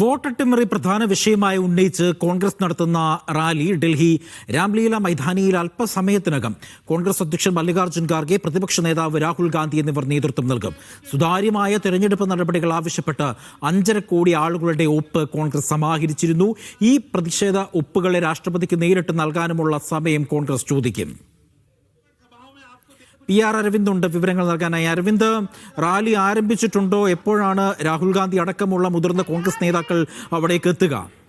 വോട്ടട്ടിമറി പ്രധാന വിഷയമായി ഉന്നയിച്ച് കോൺഗ്രസ് നടത്തുന്ന റാലി ഡൽഹി രാംലീല മൈതാനിയിൽ അല്പസമയത്തിനകം. കോൺഗ്രസ് അധ്യക്ഷൻ മല്ലികാർജുൻ ഖാർഗെ പ്രതിപക്ഷ നേതാവ് രാഹുൽ ഗാന്ധി എന്നിവർ നേതൃത്വം നൽകും. സുതാര്യമായ തെരഞ്ഞെടുപ്പ് നടപടികൾ ആവശ്യപ്പെട്ട് അഞ്ചര കോടി ആളുകളുടെ ഒപ്പ് കോൺഗ്രസ് സമാഹരിച്ചിരുന്നു. ഈ പ്രതിഷേധ ഒപ്പുകളെ രാഷ്ട്രപതിക്ക് നേരിട്ട് നൽകാനുമുള്ള സമയം കോൺഗ്രസ് ചോദിക്കും. പി ആർ അരവിന്ദ് ഉണ്ട് വിവരങ്ങൾ നൽകാനായി. അരവിന്ദ് റാലി ആരംഭിച്ചിട്ടുണ്ടോ? എപ്പോഴാണ് രാഹുൽ ഗാന്ധി അടക്കമുള്ള മുതിർന്ന കോൺഗ്രസ് നേതാക്കൾ അവിടേക്ക് എത്തുക?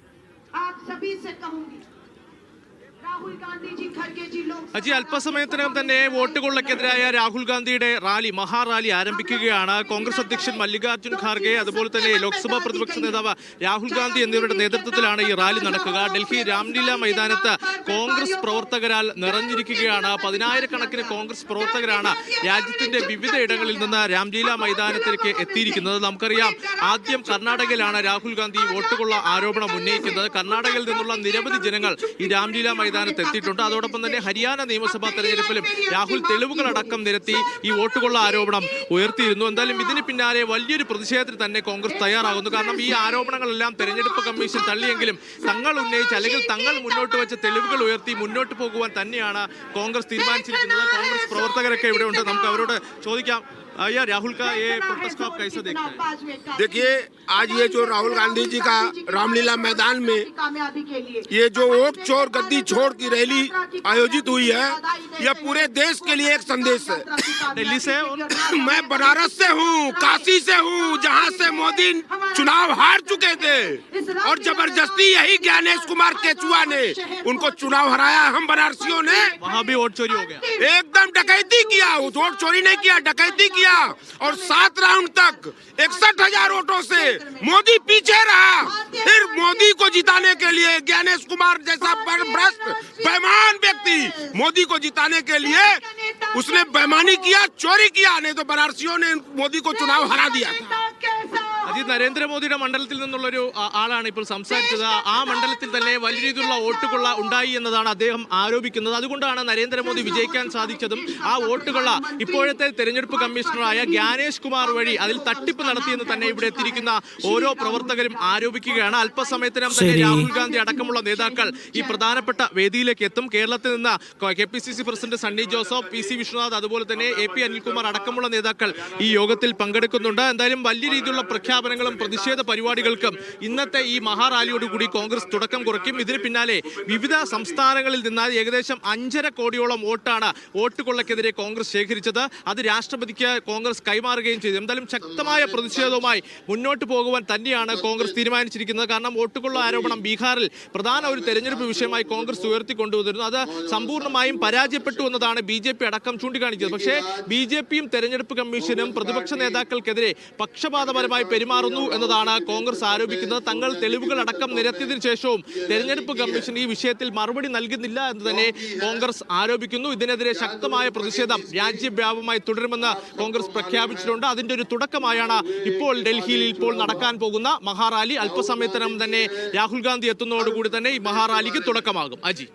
അജി അല്പസമയത്തിനകം തന്നെ വോട്ടുകൊള്ളക്കെതിരായ രാഹുൽ ഗാന്ധിയുടെ റാലി മഹാറാലി ആരംഭിക്കുകയാണ്. കോൺഗ്രസ് അധ്യക്ഷൻ മല്ലികാർജുൻ ഖാർഗെ അതുപോലെ തന്നെ ലോക്സഭാ പ്രതിപക്ഷ നേതാവ് രാഹുൽ ഗാന്ധി എന്നിവരുടെ നേതൃത്വത്തിലാണ് ഈ റാലി നടക്കുക. ഡൽഹി രാംലീല മൈതാനത്ത് കോൺഗ്രസ് പ്രവർത്തകരാൽ നിറഞ്ഞിരിക്കുകയാണ്. പതിനായിരക്കണക്കിന് കോൺഗ്രസ് പ്രവർത്തകരാണ് രാജ്യത്തിന്റെ വിവിധ ഇടങ്ങളിൽ നിന്ന് രാംലീല മൈതാനത്തിലേക്ക് എത്തിയിരിക്കുന്നത്. നമുക്കറിയാം ആദ്യം കർണാടകയിലാണ് രാഹുൽ ഗാന്ധി വോട്ടുകൊള്ള ആരോപണം ഉന്നയിക്കുന്നത്. കർണാടകയിൽ നിന്നുള്ള നിരവധി ജനങ്ങൾ ഈ രാംലീല മൈതാനത്ത് എത്തിയിട്ടുണ്ട്. അതോടൊപ്പം തന്നെ ഹരിയാന നിയമസഭാ തെരഞ്ഞെടുപ്പിലും രാഹുൽ തെളിവുകളടക്കം നിരത്തി ഈ വോട്ടുകൊള്ള ആരോപണം ഉയർത്തിയിരുന്നു. എന്തായാലും ഇതിന് പിന്നാലെ വലിയൊരു പ്രതിഷേധത്തിന് തന്നെ കോൺഗ്രസ് തയ്യാറാകുന്നു. കാരണം ഈ ആരോപണങ്ങളെല്ലാം തെരഞ്ഞെടുപ്പ് കമ്മീഷൻ തള്ളിയെങ്കിലും തങ്ങൾ ഉന്നയിച്ച അല്ലെങ്കിൽ തങ്ങൾ മുന്നോട്ട് വെച്ച തെളിവുകൾ ഉയർത്തി മുന്നോട്ട് പോകുവാൻ തന്നെയാണ് കോൺഗ്രസ് തീരുമാനിച്ചിരിക്കുന്നത്. കോൺഗ്രസ് പ്രവർത്തകരൊക്കെ ഇവിടെ ഉണ്ട്. നമുക്ക് അവരോട് ചോദിക്കാം. हाँ या राहुल का ये प्रोटेस्ट को आप कैसे देखते हैं? देखिए आज ये जो राहुल गांधी जी का रामलीला मैदान में ये जो वोट चोर गद्दी छोड़ की रैली आयोजित हुई है यह पूरे देश के लिए एक संदेश है। दिल्ली से मैं बनारस से हूँ काशी से हूँ जहाँ से मोदी चुनाव हार चुके थे। और ज़बरदस्ती यही ज्ञानेश कुमार केचुआ ने उनको चुनाव हराया हम बनारसियों ने वहाँ भी वोट चोरी हो गया। एकदम डकैती किया वोट चोरी नहीं किया डकैती किया। और सात राउंड तक इकसठ हज़ार वोटों से मोदी पीछे रहा। फिर मोदी को जिताने के लिए ज्ञानेश कुमार जैसा भ्रष्ट बेमान व्यक्ति मोदी को जिताने के लिए उसने बेमानी किया चोरी किया नहीं तो बनारसियों ने मोदी को चुनाव हरा दिया था। അജിത് നരേന്ദ്രമോദിയുടെ മണ്ഡലത്തിൽ നിന്നുള്ളൊരു ഒരു ആളാണ് ഇപ്പോൾ സംസാരിച്ചത്. ആ മണ്ഡലത്തിൽ തന്നെ വലിയ രീതിയിലുള്ള വോട്ടുകൊള്ള ഉണ്ടായി എന്നതാണ് അദ്ദേഹം ആരോപിക്കുന്നത്. അതുകൊണ്ടാണ് നരേന്ദ്രമോദി വിജയിക്കാൻ സാധിച്ചതും ആ വോട്ടുകൊള്ള ഇപ്പോഴത്തെ തെരഞ്ഞെടുപ്പ് കമ്മീഷണറായ ജ്ഞാനേഷ് കുമാർ വഴി അതിൽ തട്ടിപ്പ് നടത്തിയെന്ന് തന്നെ ഇവിടെ എത്തിയിരിക്കുന്ന ഓരോ പ്രവർത്തകരും ആരോപിക്കുകയാണ്. അല്പസമയത്തിനകം തന്നെ രാഹുൽ ഗാന്ധി അടക്കമുള്ള നേതാക്കൾ ഈ പ്രധാനപ്പെട്ട വേദിയിലേക്ക് എത്തും. കേരളത്തിൽ നിന്ന് K P C C president Sunny Joseph P C Vishwanath അതുപോലെ തന്നെ എ പി അനിൽകുമാർ അടക്കമുള്ള നേതാക്കൾ ഈ യോഗത്തിൽ പങ്കെടുക്കുന്നുണ്ട്. എന്തായാലും വലിയ രീതിയിലുള്ള പ്രഖ്യാപനങ്ങളും പ്രതിഷേധ പരിപാടികൾക്കും ഇന്നത്തെ ഈ മഹാറാലിയോടുകൂടി കോൺഗ്രസ് തുടക്കം കുറിക്കും. ഇതിന് പിന്നാലെ വിവിധ സംസ്ഥാനങ്ങളിൽ നിന്ന് ഏകദേശം അഞ്ചര കോടിയോളം വോട്ടാണ് വോട്ട് കൊള്ളക്കെതിരെ കോൺഗ്രസ് ശേഖരിച്ചത്. അത് രാഷ്ട്രപതിക്ക് കോൺഗ്രസ് കൈമാറുകയും ചെയ്തു. എന്തായാലും ശക്തമായ പ്രതിഷേധവുമായി മുന്നോട്ട് പോകുവാൻ തന്നെയാണ് കോൺഗ്രസ് തീരുമാനിച്ചിരിക്കുന്നത്. കാരണം വോട്ടുകൊള്ള ആരോപണം ബീഹാറിൽ പ്രധാന ഒരു തെരഞ്ഞെടുപ്പ് വിഷയമായി കോൺഗ്രസ് ഉയർത്തിക്കൊണ്ടുവന്നിരുന്നു. അത് സമ്പൂർണമായും പരാജയപ്പെട്ടു എന്നതാണ് ബി ജെ പി അടക്കം ചൂണ്ടിക്കാണിച്ചത്. പക്ഷേ ബി ജെ പിയും തെരഞ്ഞെടുപ്പ് കമ്മീഷനും പ്രതിപക്ഷ നേതാക്കൾക്കെതിരെ പക്ഷപാതപരമായി പെരുമാറുന്നു എന്നതാണ് കോൺഗ്രസ് ആരോപിക്കുന്നത്. തങ്ങൾ തെളിവുകൾ അടക്കം നിരത്തിയതിനു ശേഷവും തെരഞ്ഞെടുപ്പ് കമ്മീഷൻ ഈ വിഷയത്തിൽ മറുപടി നൽകുന്നില്ല എന്ന് തന്നെ കോൺഗ്രസ് ആരോപിക്കുന്നു. ഇതിനെതിരെ ശക്തമായ പ്രതിഷേധം രാജ്യവ്യാപകമായി തുടരുമെന്ന് കോൺഗ്രസ് പ്രഖ്യാപിച്ചിട്ടുണ്ട്. അതിന്റെ ഒരു തുടക്കമായാണ് ഇപ്പോൾ ഡൽഹിയിൽ ഇപ്പോൾ നടക്കാൻ പോകുന്ന മഹാറാലി. അല്പസമയത്തിനകം തന്നെ രാഹുൽ ഗാന്ധി എത്തുന്നതോടുകൂടി തന്നെ ഈ മഹാറാലിക്ക് തുടക്കമാകും. അജി.